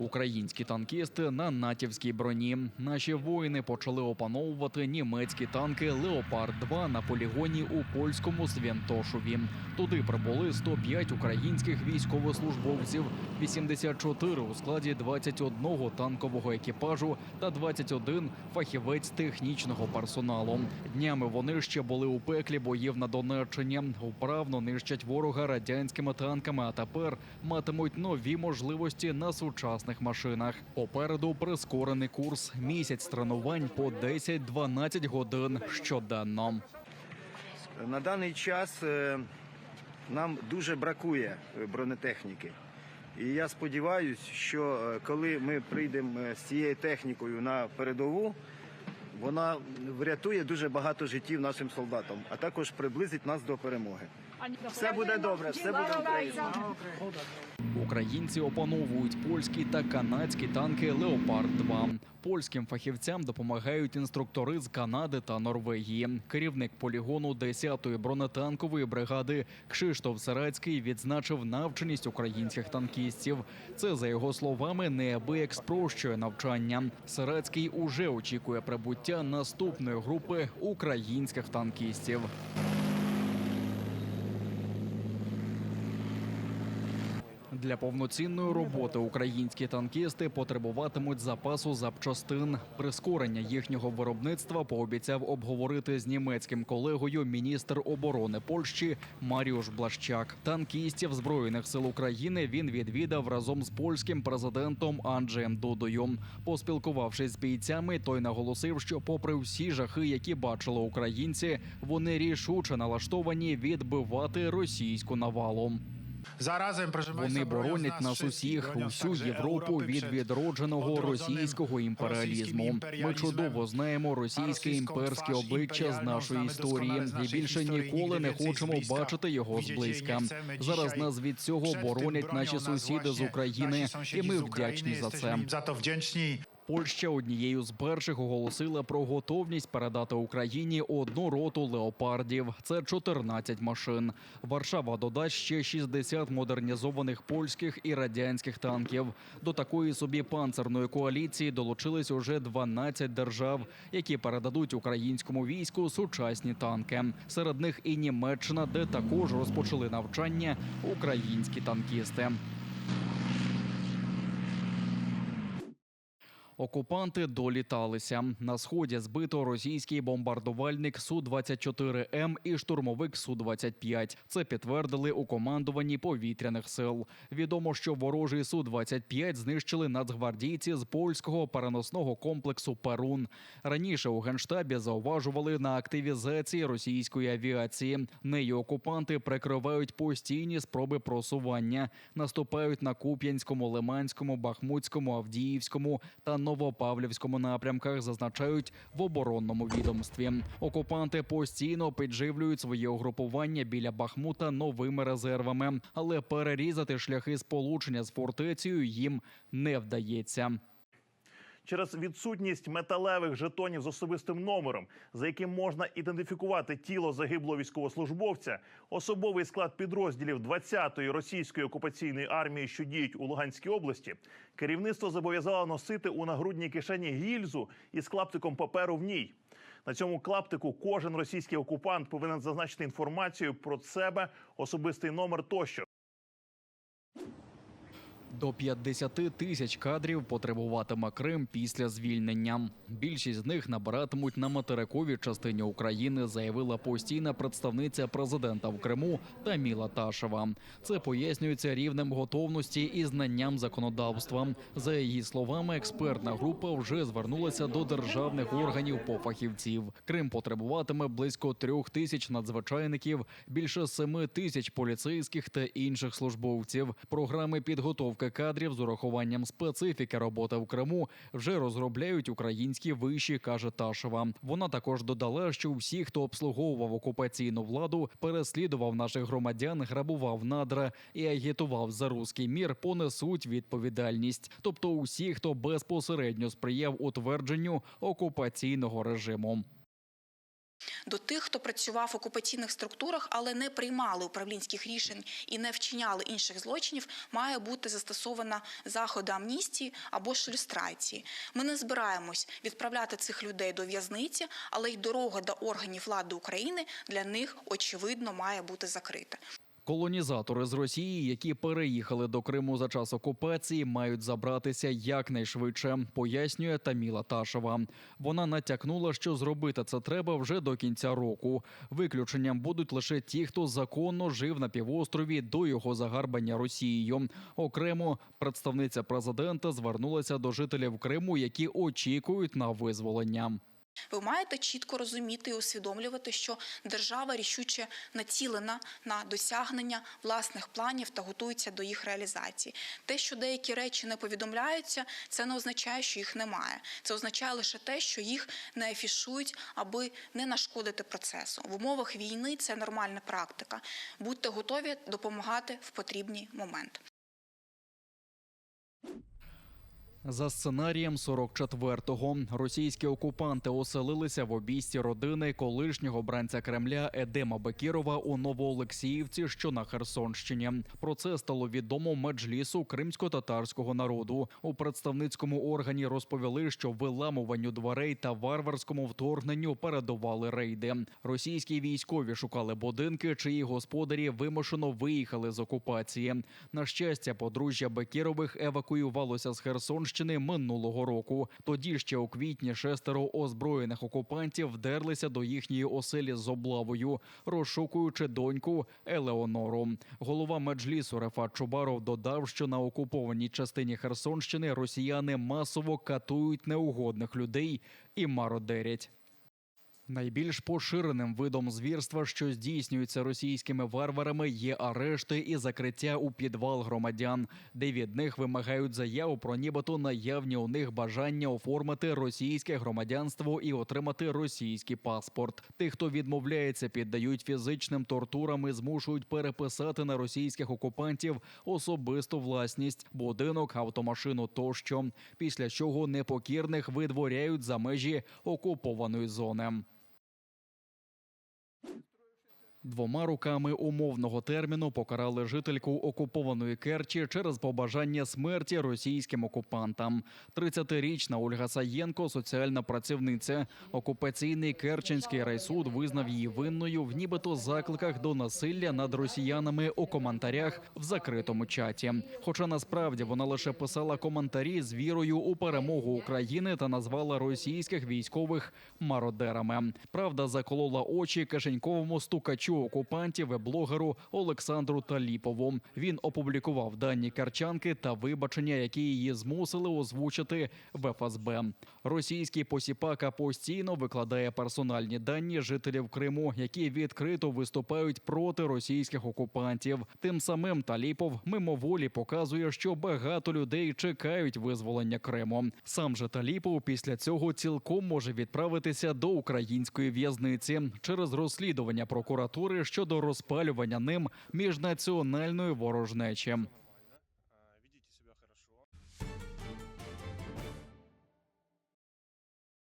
Українські танкісти на натівській броні. Наші воїни почали опановувати німецькі танки Леопард 2 на полігоні у польському Свєнтошові. Туди прибули 105 українських військовослужбовців, 84 у складі 21 танкового екіпажу та 21 фахівець технічного персоналу. Днями вони ще були у пеклі боїв на Донеччині. Управно нищать ворога радянськими танками, а тепер матимуть нові можливості на сучасних машинах. Попереду прискорений курс. Місяць тренувань по 10-12 годин щоденно. На даний час е, нам дуже бракує е, бронетехніки. І я сподіваюся, що е, коли ми прийдемо з цією технікою на передову, вона врятує дуже багато життів нашим солдатам, а також приблизить нас до перемоги. Все буде добре, все буде Україна. Українці опановують польські та канадські танки Леопард 2 Польським фахівцям допомагають інструктори з Канади та Норвегії. Керівник полігону 10-ї бронетанкової бригади Кшиштоф Сарацький відзначив навченість українських танкістів. Це за його словами неабияк спрощує навчання. Сарацький уже очікує прибуття наступної групи українських танкістів. Для повноцінної роботи українські танкісти потребуватимуть запасу запчастин. Прискорення їхнього виробництва пообіцяв обговорити з німецьким колегою міністр оборони Польщі Маріуш Блащак. Танкістів збройних сил України він відвідав разом з польським президентом Анджеєм Дудою. Поспілкувавшись з бійцями, той наголосив, що, попри всі жахи, які бачили українці, вони рішуче налаштовані відбивати російську навалу. Вони боронять нас усіх, усю Європу від відродженого російського імперіалізму. Ми чудово знаємо російське імперське обличчя з нашої історії, і більше ніколи не хочемо бачити його зблизька. Зараз нас від цього боронять наші сусіди з України, і ми вдячні за це. Польща однією з перших оголосила про готовність передати Україні одну роту леопардів. Це 14 машин. Варшава додасть ще 60 модернізованих польських і радянських танків. До такої собі панцерної коаліції долучились уже 12 держав, які передадуть українському війську сучасні танки. Серед них і Німеччина, де також розпочали навчання українські танкісти. Окупанти доліталися. На сході збито російський бомбардувальник Су-24М і штурмовик Су-25. Це підтвердили у командуванні повітряних сил. Відомо, що ворожий Су-25 знищили нацгвардійці з польського переносного комплексу Перун. Раніше у генштабі зауважували на активізації російської авіації. Нею окупанти прикривають постійні спроби просування, наступають на Куп'янському, Лиманському, Бахмутському, Авдіївському та Новопавлівському напрямках, зазначають в оборонному відомстві. Окупанти постійно підживлюють свої угрупування біля Бахмута новими резервами, але перерізати шляхи сполучення з фортецею їм не вдається. Через відсутність металевих жетонів з особистим номером, за яким можна ідентифікувати тіло загиблого військовослужбовця, особовий склад підрозділів 20-ї російської окупаційної армії, що діють у Луганській області, керівництво зобов'язало носити у нагрудній кишені гільзу із клаптиком паперу в ній. На цьому клаптику кожен російський окупант повинен зазначити інформацію про себе, особистий номер тощо. До 50 тисяч кадрів потребуватиме Крим після звільнення. Більшість з них набиратимуть на материковій частині України, заявила постійна представниця президента в Криму Таміла Ташева. Це пояснюється рівнем готовності і знанням законодавства. За її словами, експертна група вже звернулася до державних органів по фахівців. Крим потребуватиме близько трьох тисяч надзвичайників, більше семи тисяч поліцейських та інших службовців. Програми підготовки кадрів з урахуванням специфіки роботи в Криму вже розробляють українські виші, каже Ташева. Вона також додала, що всі, хто обслуговував окупаційну владу, переслідував наших громадян, грабував надра і агітував за руський мір, понесуть відповідальність. Тобто, усі, хто безпосередньо сприяв утвердженню окупаційного режиму. До тих, хто працював в окупаційних структурах, але не приймали управлінських рішень і не вчиняли інших злочинів, має бути застосована заходи амністії або ж люстрації. Ми не збираємось відправляти цих людей до в'язниці, але й дорога до органів влади України для них очевидно має бути закрита. Колонізатори з Росії, які переїхали до Криму за час окупації, мають забратися якнайшвидше, пояснює Таміла Ташева. Вона натякнула, що зробити це треба вже до кінця року. Виключенням будуть лише ті, хто законно жив на півострові до його загарбання Росією. Окремо представниця президента звернулася до жителів Криму, які очікують на визволення. Ви маєте чітко розуміти і усвідомлювати, що держава рішуче націлена на досягнення власних планів та готується до їх реалізації. Те, що деякі речі не повідомляються, це не означає, що їх немає. Це означає лише те, що їх не афішують, аби не нашкодити процесу. В умовах війни це нормальна практика. Будьте готові допомагати в потрібний момент. За сценарієм 44-го російські окупанти оселилися в обійсті родини колишнього бранця Кремля Едема Бекірова у Новоолексіївці, що на Херсонщині. Про це стало відомо меджлісу кримсько-татарського народу. У представницькому органі розповіли, що виламуванню дверей та варварському вторгненню передували рейди. Російські військові шукали будинки, чиї господарі вимушено виїхали з окупації. На щастя, подружжя Бекірових евакуювалося з Херсонщини минулого року. Тоді ще у квітні шестеро озброєних окупантів вдерлися до їхньої оселі з облавою, розшукуючи доньку Елеонору. Голова меджлісу Рефат Чубаров додав, що на окупованій частині Херсонщини росіяни масово катують неугодних людей і мародерять. Найбільш поширеним видом звірства, що здійснюється російськими варварами, є арешти і закриття у підвал громадян, де від них вимагають заяву про нібито наявні у них бажання оформити російське громадянство і отримати російський паспорт. Тих, хто відмовляється, піддають фізичним тортурам і змушують переписати на російських окупантів особисту власність, будинок, автомашину тощо. Після чого непокірних видворяють за межі окупованої зони. Двома руками умовного терміну покарали жительку окупованої Керчі через побажання смерті російським окупантам. 30-річна Ольга Саєнко, соціальна працівниця. Окупаційний Керченський райсуд визнав її винною в нібито закликах до насилля над росіянами у коментарях в закритому чаті. Хоча насправді вона лише писала коментарі з вірою у перемогу України та назвала російських військових мародерами. Правда, заколола очі кишеньковому стукачу окупантів і блогеру Олександру Таліпову. Він опублікував дані карчанки та вибачення, які її змусили озвучити в ФСБ. Російський посіпака постійно викладає персональні дані жителів Криму, які відкрито виступають проти російських окупантів. Тим самим Таліпов мимоволі показує, що багато людей чекають визволення Криму. Сам же Таліпов після цього цілком може відправитися до української в'язниці через розслідування прокуратури щодо розпалювання ним міжнаціональної ворожнечі.